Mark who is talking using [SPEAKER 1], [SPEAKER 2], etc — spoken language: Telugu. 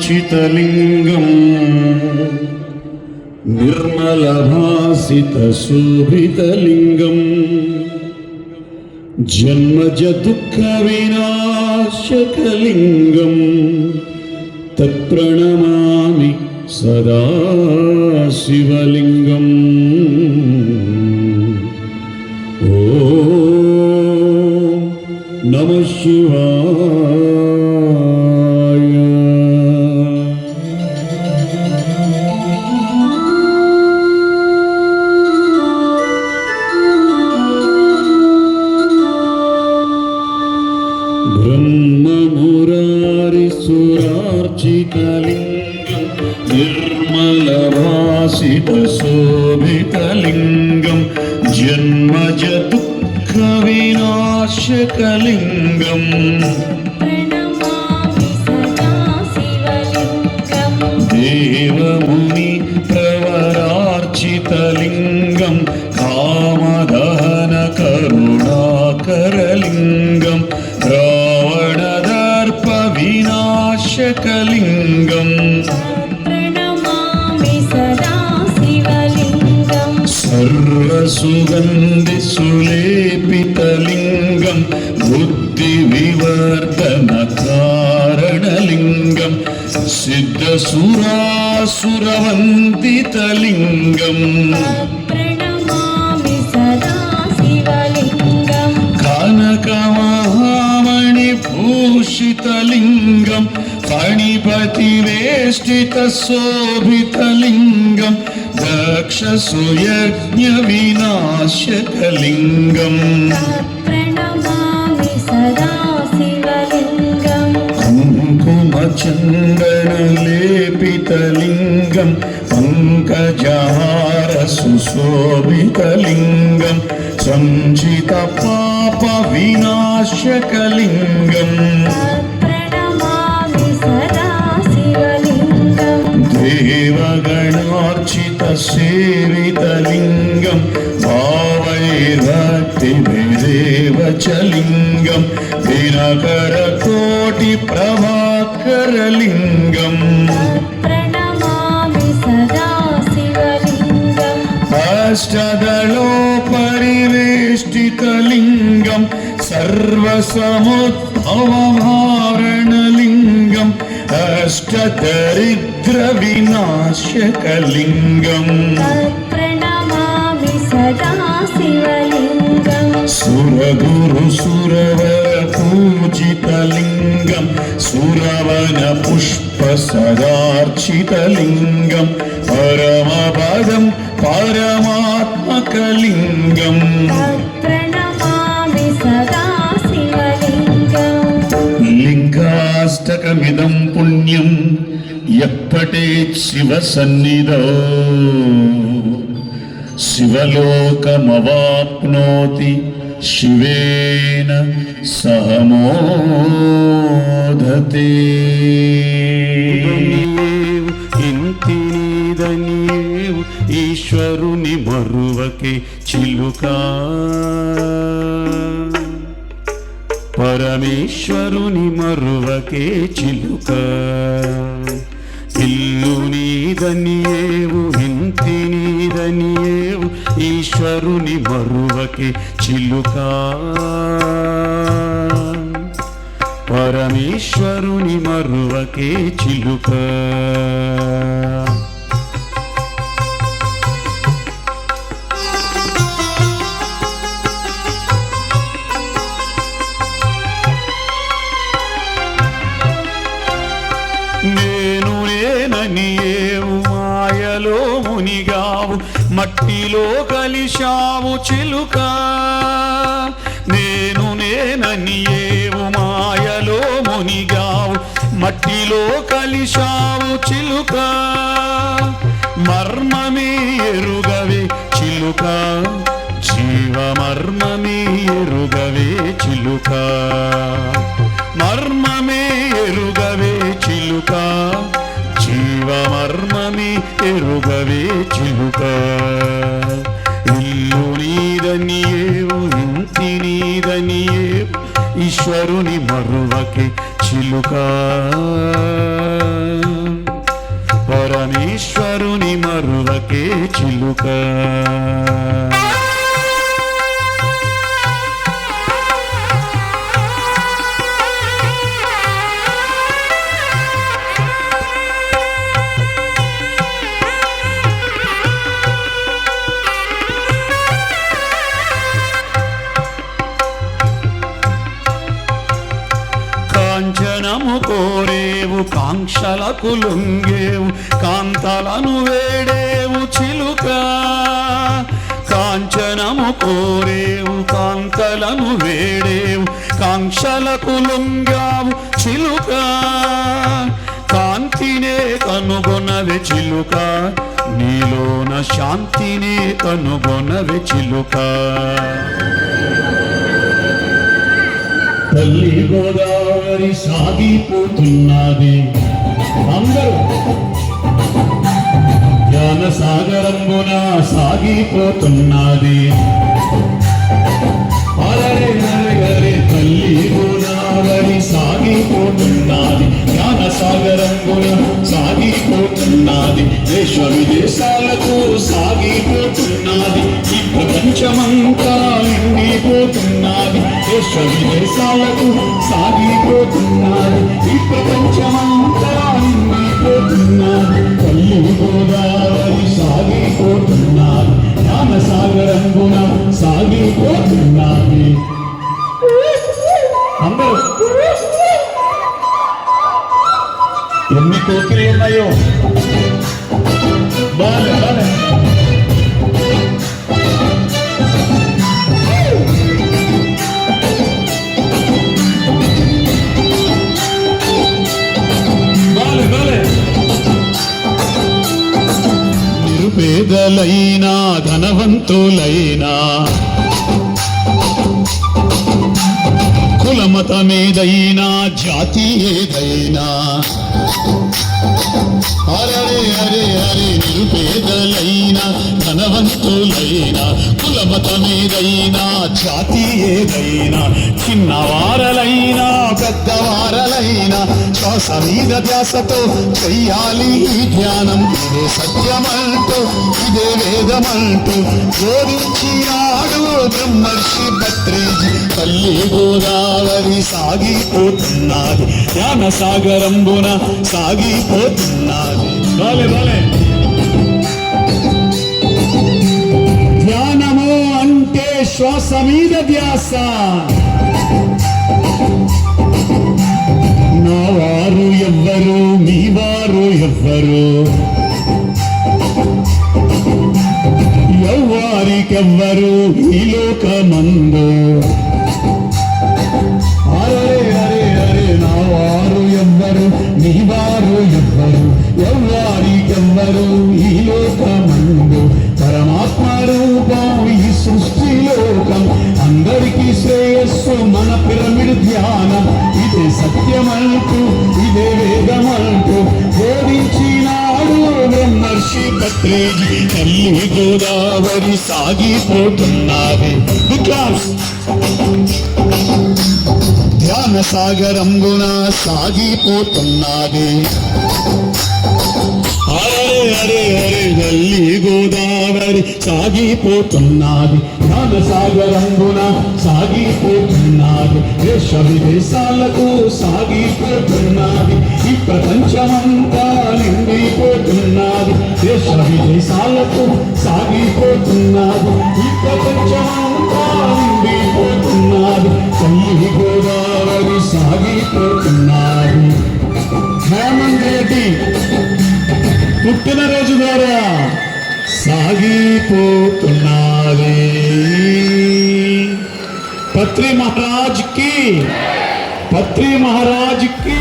[SPEAKER 1] सुरार्चितलिङ्गम् निर्मलभासितशोभितलिङ्गम् जन्मजदुःखविनाशकलिङ्गम् तत्प्रणमामि सदा शिवलिङ्गम् ॐ नमः शिवाय ब्रह्ममुरारिसुरार्चितलिङ्गं निर्मलभासितशोभितलिङ्गं जन्मजदुःखविनाशकलिङ्गम्
[SPEAKER 2] प्रणमामि सदा സർവസുഗന്ധി സുലേപിതലിംഗം
[SPEAKER 1] ബുദ്ധി വിവർദ്ധന കാരണലിംഗം
[SPEAKER 2] സിദ്ധസുരാസുരവന്ദിതലിംഗം ഭൂഷിതലിംഗം ഫണിപതി
[SPEAKER 1] വേഷ്ടിത ശോഭിതലിംഗം दक्षसुयज्ञविनाशकलिङ्गम्
[SPEAKER 2] प्रणमामि सदा शिवलिङ्गम्
[SPEAKER 1] कुङ्कुमचन्दनलेपितलिङ्गं पङ्कजहारसुशोभितलिङ्गं सञ्चितपापविनाशकलिङ्गम् भावैर्भक्तिभिरेव च लिङ्गं दिनकरकोटिप्रभाकरलिङ्गम्
[SPEAKER 2] प्रणमामि सदा शिवलिङ्गम्
[SPEAKER 1] अष्टदलोपरिवेष्टितलिङ्गं सर्वसमुद्भवमारणलिङ्गम् अष्टदरिद्रविनाशकलिङ्गम्
[SPEAKER 2] శివగురు
[SPEAKER 1] సురవ పూజితలింగం సురవన పుష్ప
[SPEAKER 2] సదార్చితలింగం పరమపదం పరమాత్మకలింగం
[SPEAKER 1] లింగాష్టకమిదం పుణ్యం ఎప్పటే శివ సన్నిధో. శివలోకమవాప్నోతి शिवेन सह मोदते
[SPEAKER 3] నీవు ఇంటి నీదనీవు ఈశ్వరుని మరువకే చిలుక పరమేశ్వరుని మరువకే చిలుక ఇల్లు నీదనియేవు ఇంటి నీదనియేవు ఈశ్వరుని మరువకే చిలుక. పరమేశ్వరుని మరువకే చిలుక. నేను నేనని ఏవు మాయలో మునిగావు మట్టిలో కలిశావు చిలుక. నేను నేనని ఏవు మాయలో మునిగావు మట్టిలో కలిశావు చిలుక. మర్మమే ఎరుగవే చిలుక జీవ మర్మమే ఎరుగవే చిలుక. మర్మమే ఎరుగవే చిలుక జీవ మర్మమే ఎరుగవే చిలుక. ఇల్లు నీదని ఏవు ఇంటి నీదనియేవు ఈశ్వరుని మరువకి చిలుకా. కాంక్షలకు లొంగేవు కాంతలను వేడేవు చిలుక. కాంచనము కోరేవు కాంతలను వేడేవు కాంక్షలకు లొంగావు చిలుక. కాంతినే కనుగొనవె చిలుక నీలోన శాంతిని కనుగొనవె చిలుక.
[SPEAKER 1] తల్లి గోదావరి సాగిపోతున్నది. అందరూ జ్ఞాన సాగరంబున సాగిపోతున్నది అరే అరే తల్లి గోదావరి సాగిపోతున్నది. జ్ఞాన సాగరంబున సాగిపోతున్నది. దేశ విదేశాలకు సాగిపోతున్నది. ప్రపంచమంతా నిండిపోతున్నది దేశ విదేశాలకు సాగిపోతున్నది ఈ ప్రపంచమంతా నిండిపోతున్నది తల్లి గోదావరి సాగిపోతున్నారు జ్ఞాన సాగరంబున నిరుపేదలైనా ధనవంతులైనా. కులమతమేదైనా జాతి ఏదైనా. అరే అరే అరే నిరుపేదలైనా ధనవంతులైనా కులమతమేదైనా జాతి ఏదైనా చిన్నవారలైనా పెద్దవారలైనా శ్వాస మీద ధ్యాసతో చెయ్యాలి ధ్యానం. ఇదే సత్యమంటూ ఇదే వేదమంటూ బోధించినాడు బ్రహ్మర్షి భద్రేజీ తల్లి గోదావరి సాగిపోతున్నది. జ్ఞాన సాగరంబున సాగిపోతున్నది. ధ్యానము అంటే శ్వాస మీద ధ్యాస. నా వారు ఎవ్వరు మీ వారు ఎవ్వరు. ఎవ్వారికెవ్వరు ఈ లోకమందు? అరే అరే అరే నా వారు ఎవ్వరు నీ వారు ఎవ్వరు ఎవ్వారికెవ్వరు ఈ లోకమందు? పరమాత్మ రూపం ఈ సృష్టి లోకం అందరికీ శ్రేయస్సు మన పిరమిడ్ ధ్యానం. ఇదే సత్యమంటూ ఇదే వేదమంటూ బోధించినాడు బ్రహ్మర్షి పత్రేజీ తల్లి గోదావరి సాగిపోతున్నది ధ్యాన సాగరంగున సాగిపోతున్నది అరే అరే అరే తల్లి గోదావరి సాగిపోతున్నది ధ్యాన సాగరంగున సాగిపోతున్నది దేశ విదేశాలకు సాగిపోతున్నది ఈ ప్రపంచమంతా నిన్న దేశాలకు సాగిపోతున్నారు ఈ ప్రపంచమంతా తల్లి గోదావరి సాగిపోతున్నారు హేమంత్ రెడ్డి పుట్టినరోజు ద్వారా సాగిపోతున్నది పత్రి మహారాజ్కి పత్రి మహారాజ్కి.